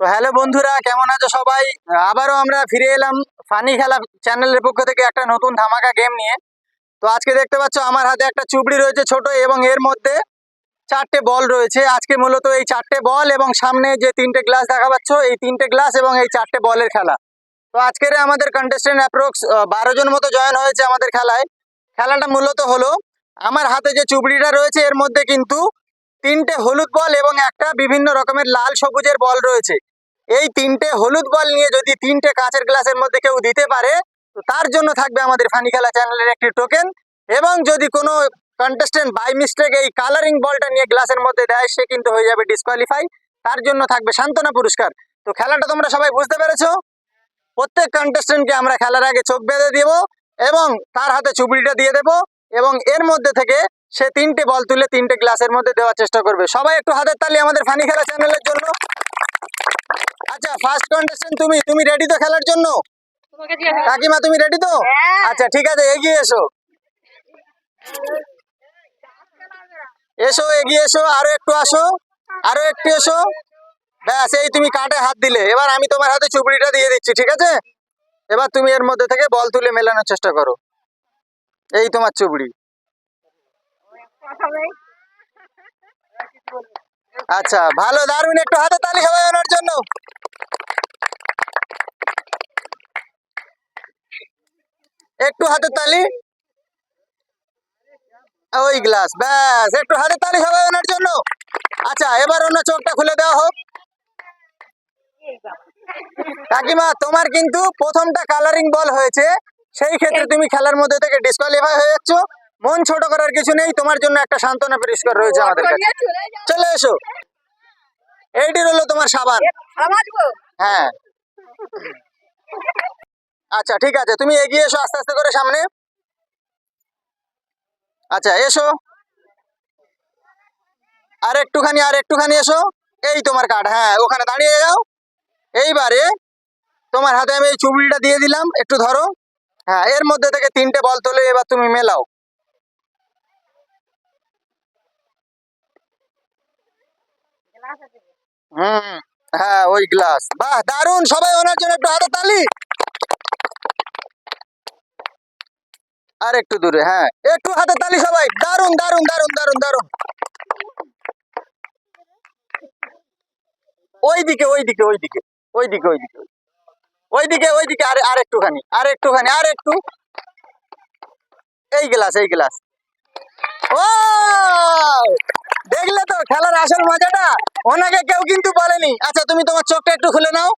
তো হ্যালো বন্ধুরা, কেমন আছো সবাই? আবারও আমরা ফিরে এলাম ফানি খেলা চ্যানেলের পক্ষ থেকে একটা নতুন ধামাকা গেম নিয়ে। তো আজকে দেখতে পাচ্ছ, আমার হাতে একটা চুবড়ি রয়েছে ছোট এবং এর মধ্যে চারটে বল রয়েছে। আজকে মূলত এই চারটে বল এবং সামনে যে তিনটে গ্লাস দেখা পাচ্ছ, এই তিনটে গ্লাস এবং এই চারটে বলের খেলা। তো আজকের আমাদের কন্টেস্টেন্ট অ্যাপ্রক্স বারো জন মতো জয়েন হয়েছে আমাদের খেলায়। খেলাটা মূলত হলো, আমার হাতে যে চুবড়িটা রয়েছে, এর মধ্যে কিন্তু তিনটে হলুদ বল এবং একটা বিভিন্ন রকমের লাল সবুজের বল রয়েছে। এই তিনটে হলুদ বল নিয়ে যদি তিনটে কাঁচের গ্লাসের মধ্যে কেউ দিতে পারে, তো তার জন্য থাকবে আমাদের ফানি খেলা চ্যানেলের একটি টোকেন এবং যদি কোনো কন্টেস্টেন্ট বাই মিস্টেক এই কালারিং বলটা নিয়ে গ্লাসের মধ্যে দেয়, সে কিন্তু হয়ে যাবে ডিসকোয়ালিফাই তার জন্য থাকবে সান্ত্বনা পুরস্কার। তো খেলাটা তোমরা সবাই বুঝতে পেরেছ? প্রত্যেক কন্টেস্টেন্টকে আমরা খেলার আগে চোখ বেঁধে দেবো এবং তার হাতে চুবড়িটা দিয়ে দেবো এবং এর মধ্যে থেকে সে তিনটে বল তুলে তিনটে গ্লাসের মধ্যে দেওয়ার চেষ্টা করবে। সবাই একটু হাতের তালি আমাদের ফানি খেলা চ্যানেলের জন্য। আচ্ছা ফার্স্ট কন্টেস্টেন্ট তুমি তুমি রেডি তো খেলার জন্য? কাকিমা তুমি রেডি তো? হ্যাঁ। আচ্ছা ঠিক আছে এগিয়ে এসো। এসো এগিয়ে এসো আরও একটু আসো আরও একটু এসো। ব্যাস এই তুমি কাটে হাত দিলে। এবার আমি তোমার হাতে চুপড়িটা দিয়ে দিচ্ছি ঠিক আছে? এবার তুমি এর মধ্যে থেকে বল তুলে মেলানোর চেষ্টা করো। এই তোমার চুবড়ি আচ্ছা ভালো দারুণ একটু হাতে তালি ওনার জন্য। একটু হাতে তালি। ওই গ্লাস ব্যাস একটু হাতে তালি সবাই ওনার জন্য। আচ্ছা এবার অন্য চোখটা খুলে দেওয়া হোক। কাকিমা তোমার কিন্তু প্রথমটা কালারিং বল হয়েছে। সেই ক্ষেত্রে তুমি খেলার মধ্যে থেকে ডিসকোয়ালিফাই হয়ে যাচ্ছ। মন ছোট করার কিছু নেই তোমার জন্য একটা সান্ত্বনা পুরস্কার রয়েছে আমাদের কাছে। চলে এসো। এইটি হলো তোমার সাবান। হ্যাঁ। আচ্ছা ঠিক আছে। তুমি এগিয়ে এসো আস্তে আস্তে করে সামনে। আচ্ছা এসো। আর একটুখানি আর একটুখানি এসো। এই তোমার কার্ড হ্যাঁ ওখানে দাঁড়িয়ে যাও। এইবারে তোমার হাতে আমি এই চুবড়িটা দিয়ে দিলাম, একটু ধরো। হ্যাঁ এর মধ্যে থেকে তিনটে বল তুলে, এবার তুমি মেলাও। হুম হ্যাঁ ওই গ্লাস বাহ, দারুণ! সবাই ওনার জন্য একটু হাতে তালি। আর একটু দূরে হ্যাঁ। একটু হাতে তালি সবাই। দারুণ দারুণ দারুণ দারুণ দারুণ। ওই দিকে ওই দিকে ওই দিকে ওই দিকে ওই দিকে ওই দিকে ওই দিকে আর আর একটুখানি আর একটুখানি আর একটু এই গ্লাস এই গ্লাস। ও! দেখলে তো খেলার আসল মজাটা? ওনাকে কেউ কিন্তু বলেনি। আচ্ছা তুমি তোমার চোখটা একটু খুলে নাও।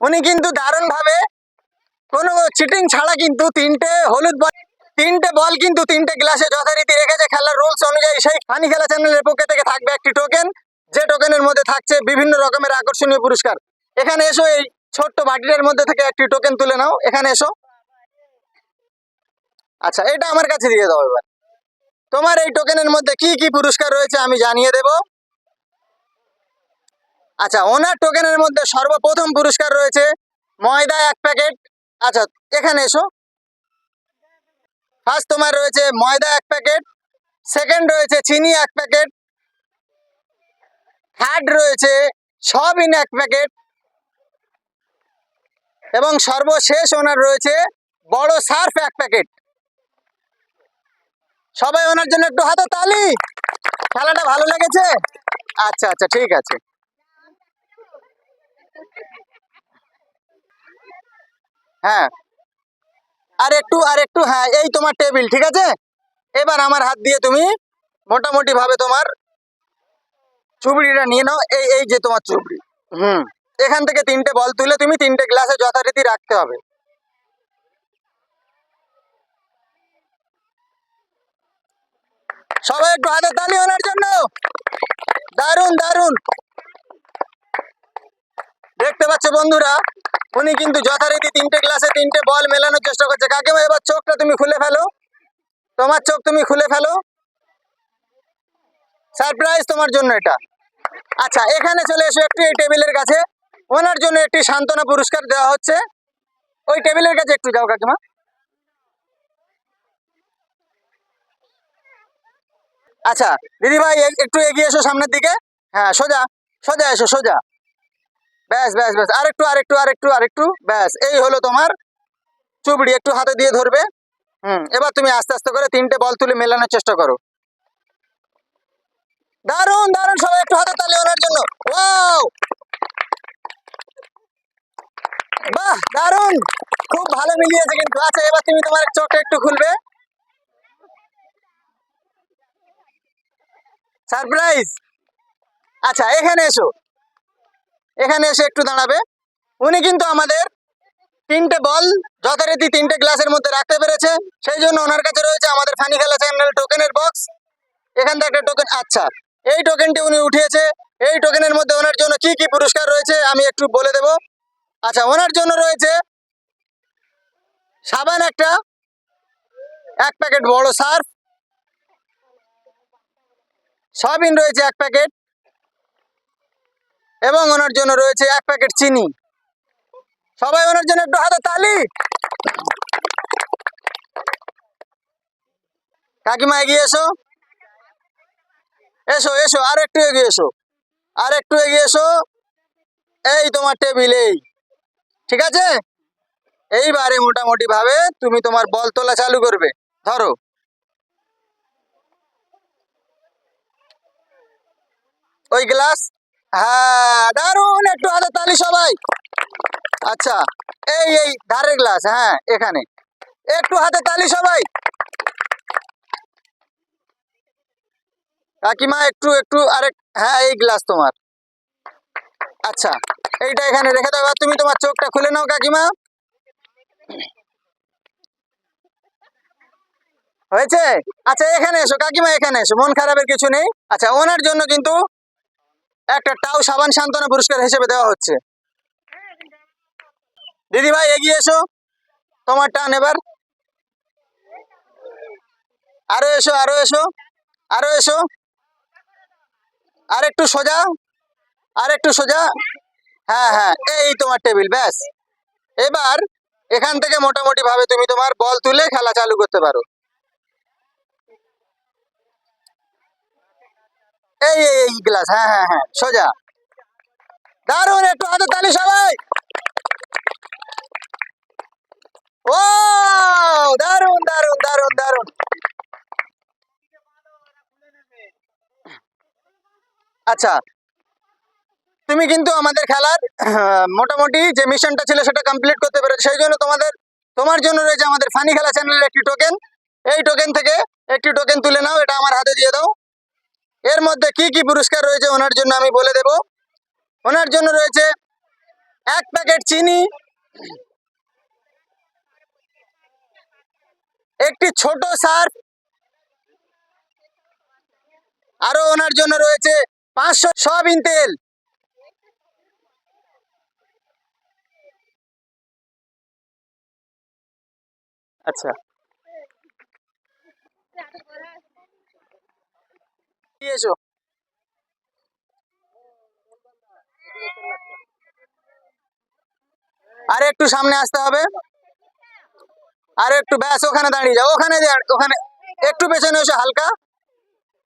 উনি কিন্তু দারুণ ভাবে কোনো চিটিং ছাড়া কিন্তু তিনটে হলুদ বল তিনটে বল কিন্তু তিনটে গ্লাসে যথারীতি রেখেছে। খেলার রুলস অনুযায়ী সেই খানি খেলা চ্যানেলের পক্ষে থেকে থাকবে একটি টোকেন যে টোকেনের মধ্যে থাকছে বিভিন্ন রকমের আকর্ষণীয় পুরস্কার। এখানে এসো এই ছোট্ট বাটিটার মধ্যে থেকে একটি টোকেন তুলে নাও। এখানে এসো। আচ্ছা এটা আমার কাছে দিয়ে দাও এবার। তোমার এই টোকেনের মধ্যে কি কি পুরস্কার রয়েছে আমি জানিয়ে দেব। আচ্ছা ওনার টোকেনের মধ্যে সর্বপ্রথম পুরস্কার রয়েছে ময়দা এক প্যাকেট আচ্ছা এখানে এসো। ফার্স্ট তোমার রয়েছে ময়দা এক প্যাকেট সেকেন্ড রয়েছে চিনি এক প্যাকেট থার্ড রয়েছে সয়াবিন এক প্যাকেট, এবং সর্বশেষ ওনার রয়েছে বড় সার্ফ এক প্যাকেট। সবাই ওনার জন্য একটু হাতে তালি। খেলাটা ভালো লেগেছে? আচ্ছা আচ্ছা ঠিক আছে। হ্যাঁ। আর একটু আর একটু হ্যাঁ এই তোমার টেবিল, ঠিক আছে? এবার আমার হাত দিয়ে তুমি মোটামুটি ভাবে তোমার চুবড়িটা নিয়ে নাও, এই এই যে তোমার চুবড়ি, হুম। এখান থেকে তিনটে বল তুলে তুমি তিনটে গ্লাসে যথারীতি রাখতে হবে। সবাই একটু হাতে তালি ওনার জন্য। দারুণ দারুণ। দেখতে পাচ্ছ বন্ধুরা, উনি কিন্তু যথারীতি তিনটে গ্লাসে তিনটে বল মেলানোর চেষ্টা করছে। কাকিমা, এবার চোখটা তুমি খুলে ফেলো। তোমার চোখ তুমি খুলে ফেলো। সারপ্রাইজ তোমার জন্য এটা। আচ্ছা এখানে চলে এসো একটু, এই টেবিলের কাছে। ওনার জন্য একটি সান্ত্বনা পুরস্কার দেওয়া হচ্ছে। ওই টেবিলের কাছে একটু যাও কাকিমা। আচ্ছা দিদি ভাই একটু এগিয়ে এসো সামনের দিকে। হ্যাঁ সোজা সোজা এসো, সোজা। ব্যাস ব্যাস ব্যাস। আরেকটু আরেকটু আরেকটু আরেকটু। ব্যাস, এই হলো তোমার চুবড়ি। একটু হাতে দিয়ে ধরবে। হুম, এবার তুমি আস্তে আস্তে করে তিনটে বল তুলে মেলানোর চেষ্টা করো। দারুণ দারুণ সবাই একটু হাতে তালি ওনার জন্য। ওয়াও! বাহ দারুণ খুব ভালো মিলিয়েছে কিন্তু। আচ্ছা এবার তুমি তোমার চোখটা একটু খুলবে। সারপ্রাইজ! আচ্ছা এখানে এসো। এখানে এসে একটু দাঁড়াবে। উনি কিন্তু আমাদের তিনটে বল, যথারীতি তিনটে গ্লাসের মধ্যে রাখতে পেরেছে। সেই জন্য ওনার কাছে রয়েছে আমাদের ফানি খেলা চ্যানেল টোকেনের বক্স। এখান থেকে একটা টোকেন আচ্ছা এই টোকেনটি উনি উঠিয়েছে। এই টোকেনের মধ্যে ওনার জন্য কি কি পুরস্কার রয়েছে আমি একটু বলে দেব। আচ্ছা ওনার জন্য রয়েছে সাবান একটা, এক প্যাকেট বড় সার্ফ, সয়াবিন রয়েছে এক প্যাকেট। এবং ওনার জন্য রয়েছে এক প্যাকেট চিনি। সবাই ওনার জন্য একটু হাতে তালি। কাকিমা এগিয়ে এসো। এসো এসো আর একটু এগিয়ে এসো। আর একটু এগিয়ে এসো। এই তোমার টেবিল, এই। ঠিক আছে? এইবারে মোটামুটি ভাবে তুমি তোমার বল তোলা চালু করবে। ধরো। ওই গ্লাস। হ্যাঁ দারুণ একটু হাতে তালি সবাই। আচ্ছা এই এই, ধারের গ্লাস হ্যাঁ এখানে। একটু হাতে তালি সবাই। কাকিমা, একটু একটু আরেক হ্যাঁ এই গ্লাস তোমার। আচ্ছা এইটা এখানে রেখে দাও তুমি তোমার চোখটা খুলে নাও, কাকিমা। হয়েছে? আচ্ছা এখানে এসো, কাকিমা, এখানে এসো, মন খারাপের কিছু নেই। আচ্ছা ওনার জন্য কিন্তু একটা টাও সাবান সান্ত্বনা পুরস্কার হিসেবে দেওয়া হচ্ছে। দিদি ভাই, এগিয়ে এসো। তোমার টান এবার। আরও এসো আরও এসো আরও এসো। আর একটু সোজা আর একটু সোজা। হ্যাঁ হ্যাঁ এই তোমার টেবিল, ব্যাস। এবার এখান থেকে মোটামুটি ভাবে তুমি তোমার বল তুলে খেলা চালু করতে পারো। এই এই গ্লাস হ্যাঁ হ্যাঁ হ্যাঁ সোজা। দারুণ একটু তালি সবাই। ও দারুণ দারুণ দারুণ দারুণ আচ্ছা তুমি কিন্তু আমাদের খেলার মোটামুটি যে মিশনটা ছিল সেটা কমপ্লিট করতে পেরেছ। সেই জন্য তোমাদের, তোমার জন্য রয়েছে আমাদের ফানি খেলা চ্যানেলের একটি টোকেন এই টোকেন থেকে একটি টোকেন তুলে নাও, এটা আমার হাতে দিয়ে দাও। এর মধ্যে কি কি পুরস্কার রয়েছে ওনার জন্য আমি বলে দেব। ওনার জন্য রয়েছে এক প্যাকেট চিনি, একটি ছোট সার্ফ, আরও ওনার জন্য রয়েছে পাঁচশো সয়াবিন তেল। আচ্ছা। এসো আর একটু সামনে আসতে হবে। আর একটু ব্যাস, ওখানে দাঁড়িয়ে যাও, ওখানে ওখানে, একটু পেছনে এসো হালকা।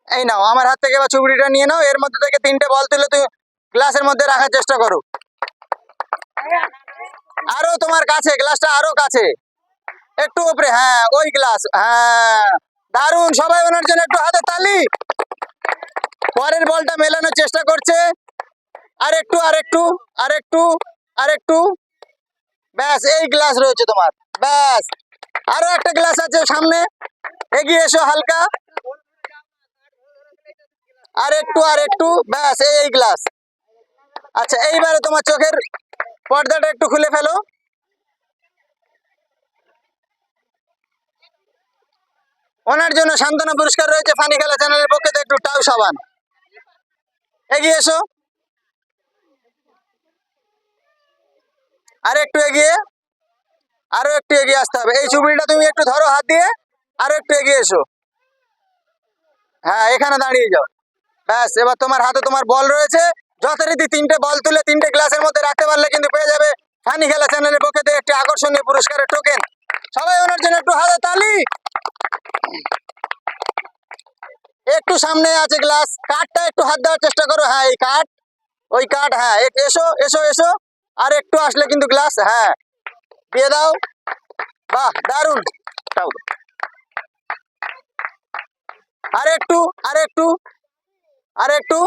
এই নাও, আমার হাত থেকে এবার চুবড়িটা নিয়ে নাও, এর মধ্যে থেকে তিনটে বল তুলে তুমি গ্লাসের মধ্যে রাখার চেষ্টা করো। আরও তোমার কাছে, গ্লাসটা আরও কাছে। একটু উপরে হ্যাঁ ওই গ্লাস হ্যাঁ। দারুণ সবাই ওনার জন্য একটু হাতে তালি। পরের বলটা মেলানোর চেষ্টা করছে। আর একটু আর একটু আর একটু আর একটু ব্যাস, এই গ্লাস রয়েছে তোমার। ব্যাস, আরও একটা গ্লাস আছে সামনে। এগিয়ে এসো হালকা। আর একটু আর একটু ব্যাস, এই এই গ্লাস। আচ্ছা এইবারে তোমার চোখের পর্দাটা একটু খুলে ফেলো। ওনার জন্য সান্ত্বনা পুরস্কার রয়েছে ফানি খেলা চ্যানেলের পক্ষে থেকে। একটু টাউ সাবান। এগিয়ে এসো। আর একটু এগিয়ে। আরও একটু এগিয়ে আসতে হবে। এই চুবড়িটা তুমি একটু ধরো হাত দিয়ে। আরও একটু এগিয়ে এসো। হ্যাঁ এখানে দাঁড়িয়ে যাও। ব্যাস, এবার তোমার হাতে তোমার বল রয়েছে। যথারীতি তিনটে বল তুলে তিনটে গ্লাসের মধ্যে রাখতে পারলে কিন্তু পেয়ে যাবে ফানি খেলা চ্যানেলের পক্ষে একটি আকর্ষণীয় পুরস্কারের টোকেন সবাই ওনার জন্য একটু হাতে তালি। একটু সামনে আছে গ্লাস কাঠটা একটু হাত দেওয়ার চেষ্টা করো। হ্যাঁ এই কাঠ। ওই কাঠ হ্যাঁ এসো এসো এসো। আর একটু আসলে কিন্তু গ্লাস হ্যাঁ। দিয়ে দাও। বাহ দারুণ। আর একটু আর একটু আর একটু।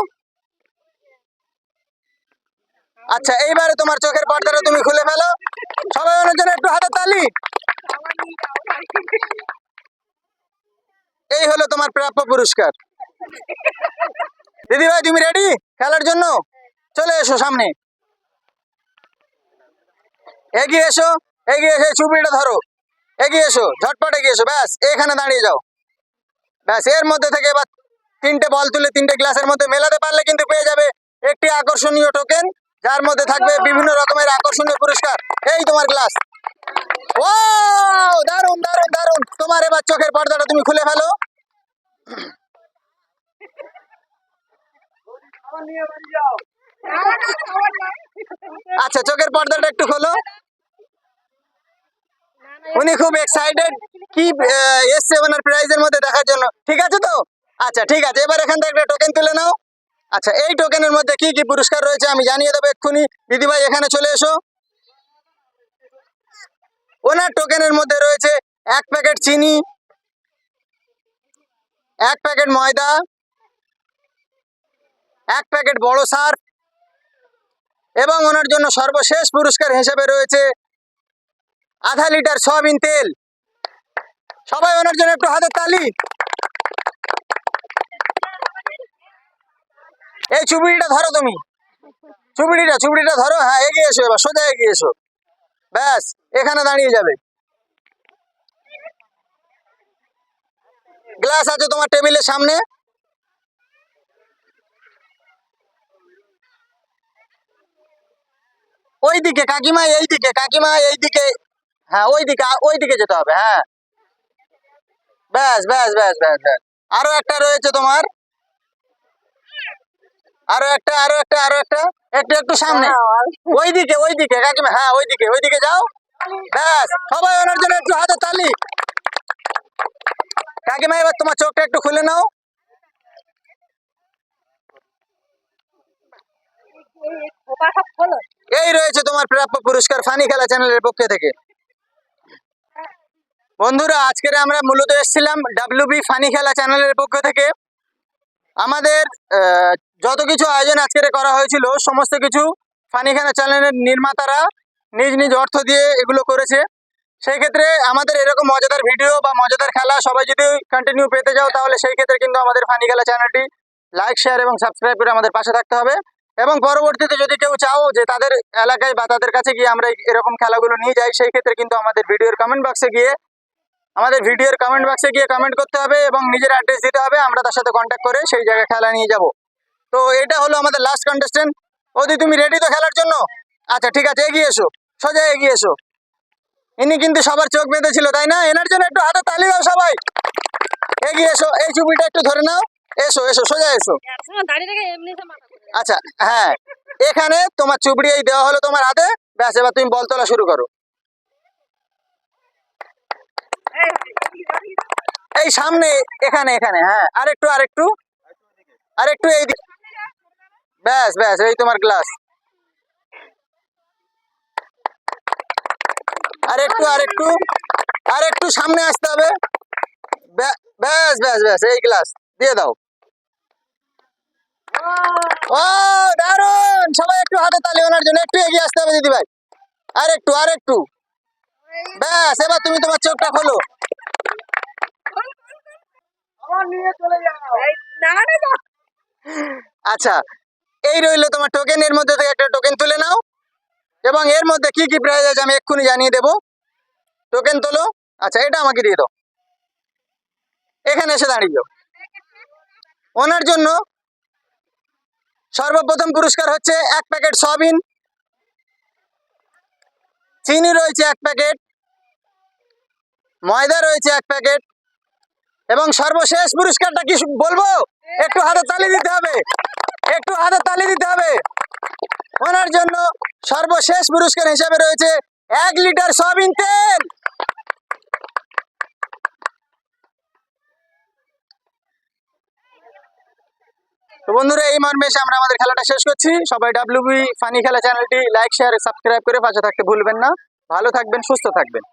আচ্ছা এইবারে তোমার চোখের পর্দাটা তুমি খুলে ফেলো। সবাই জন্য একটু হাতে তালি। এই হলো তোমার প্রাপ্য পুরস্কার। দিদি ভাই, তুমি রেডি খেলার জন্য? চলে এসো সামনে। এগিয়ে এসো, এগিয়ে এসে চুপিটা ধরো। এগিয়ে এসো, ঝটপট এগিয়ে এসো, ব্যাস, এখানে দাঁড়িয়ে যাও। ব্যাস, এর মধ্যে থেকে এবার তিনটে বল তুলে তিনটে গ্লাসের মধ্যে মেলাতে পারলে কিন্তু পেয়ে যাবে একটি আকর্ষণীয় টোকেন যার মধ্যে থাকবে বিভিন্ন রকমের আকর্ষণীয় পুরস্কার। এই তোমার গ্লাস ও দারুণ দারুণ দারুণ তোমার এবার চোখের পর্দাটা তুমি খুলে ফেলো। আচ্ছা চোখের পর্দাটা একটু খোলো। উনি খুব এক্সাইটেড কি এসছে ওনার প্রাইজের মধ্যে দেখার জন্য। ঠিক আছে তো? আচ্ছা ঠিক আছে। এবার এখান থেকে একটা টোকেন তুলে নাও। আচ্ছা এই টোকেনের মধ্যে কি কি পুরস্কার রয়েছে আমি জানিয়ে দেবো এক্ষুনি। দিদিভাই, এখানে চলে এসো। ওনার টোকেনের মধ্যে রয়েছে এক প্যাকেট চিনি, এক প্যাকেট ময়দা এক প্যাকেট বড় সার এবং ওনার জন্য সর্বশেষ পুরস্কার হিসেবে রয়েছে আধা লিটার সয়াবিন তেল। সবাই ওনার জন্য একটু হাতের তালি। এই চুবড়িটা ধরো তুমি। চুবড়িটা চুবড়িটা ধরো। হ্যাঁ এগিয়ে এসো এবার, সোজা এগিয়ে এসো। ব্যাস, এখানে দাঁড়িয়ে যাবে। গ্লাস আছে তোমার টেবিলের সামনে। ওই দিকে কাকিমা এই দিকে কাকিমা এই দিকে হ্যাঁ ওই দিকে ওই দিকে যেতে হবে হ্যাঁ। ব্যাস ব্যাস ব্যাস ব্যাস ব্যাস। আরও একটা রয়েছে তোমার। আরও একটা আরও একটা আরও একটা। একটু একটু সামনে। ওই দিকে ওই দিকে কাকিমা হ্যাঁ ওই দিকে ওই দিকে যাও। ব্যাস, সবাই ওনার জন্য একটু হাতে তালি। কাকিমা, এবার তোমার চোখটা একটু খুলে নাও। এই রয়েছে তোমার প্রাপ্য পুরস্কার ফানি খেলা চ্যানেলের পক্ষে থেকে। বন্ধুরা, আজকের আমরা মূলত এসেছিলাম ডাব্লিউবি ফানি খেলা চ্যানেলের পক্ষ থেকে। আমাদের যত কিছু আয়োজন আজকের করা হয়েছিল, সমস্ত কিছু ফানি খেলা চ্যানেলের নির্মাতারা নিজ নিজ অর্থ দিয়ে এগুলো করেছে। সেই ক্ষেত্রে আমাদের এরকম মজাদার ভিডিও বা মজাদার খেলা সবাই যদি কন্টিনিউ পেতে যাও তাহলে সেই ক্ষেত্রে কিন্তু আমাদের ফানি খেলা চ্যানেলটি লাইক শেয়ার এবং সাবস্ক্রাইব করে আমাদের পাশে থাকতে হবে। এবং পরবর্তীতে যদি কেউ চাও যে তাদের এলাকায় বা তাদের কাছে গিয়ে আমরা এরকম খেলাগুলো নিয়ে যাই, সেই ক্ষেত্রে কিন্তু আমাদের ভিডিওর কমেন্ট বক্সে গিয়ে, আমাদের ভিডিওর কমেন্ট বক্সে গিয়ে কমেন্ট করতে হবে এবং নিজের অ্যাড্রেস দিতে হবে, আমরা তার সাথে কন্ট্যাক্ট করে সেই জায়গায় খেলা নিয়ে যাব। তো এটা হলো আমাদের লাস্ট কন্টেস্টেন্ট ওদি তুমি রেডি তো খেলার জন্য? আচ্ছা ঠিক আছে, এগিয়ে এসো, সোজা এগিয়ে এসো। ইনি কিন্তু সবার চোখ বেঁধেছিল, তাই না? এনার জন্য একটু হাতে তালি দাও সবাই। এগিয়ে এসো, এই চুপিটা একটু ধরে নাও। এসো এসো, সোজা এসো। দাঁড়িয়ে। আচ্ছা হ্যাঁ। এখানে তোমার চুবড়ি এই দেওয়া হলো তোমার হাতে। ব্যাস, এবার তুমি বল তোলা শুরু করো। এই সামনে, এখানে এখানে হ্যাঁ। আরেকটু আরেকটু। আরেকটু এই ব্যাস ব্যাস, এই তোমার গ্লাস আরেকটু আরেকটু। আরেকটু সামনে আসতে হবে। ব্যাস ব্যাস ব্যাস ব্যাস, এই গ্লাস দিয়ে দাও। ও দারুণ সবাই একটু হাতে তালি ওনার জন্য একটু এগিয়ে আসতে হবে দিদি ভাই আর একটু আর একটু ব্যাস এবার তুমি তোমার চোখটা খোলো। আচ্ছা এই রইল তোমার টোকেন এর মধ্যে থেকে একটা টোকেন তুলে নাও। এবং এর মধ্যে কি কি প্রাইজ আছে আমি এক্ষুনি জানিয়ে দেবো। টোকেন তোলো। আচ্ছা এটা আমাকে দিয়ে দাও। এখানে এসে দাঁড়িয়ে যাও। ওনার জন্য সর্বপ্রথম পুরস্কার হচ্ছে এক প্যাকেট সয়াবিন। চিনি রয়েছে এক প্যাকেট। ময়দা রয়েছে এক প্যাকেট। এবং সর্বশেষ পুরস্কারটা কি বলব? একটু হাতে তালি দিতে হবে। একটু হাতে তালি দিতে হবে। ওনার জন্য সর্বশেষ পুরস্কার হিসাবে রয়েছে এক লিটার সয়াবিন তেল। তো বন্ধুরা, এই মর্মে এসে আমরা আমাদের খেলাটা শেষ করছি। সবাই ডাব্লিউবি ফানি খেলা চ্যানেলটি লাইক, শেয়ার, সাবস্ক্রাইব করে পাশে থাকতে ভুলবেন না। ভালো থাকবেন, সুস্থ থাকবেন।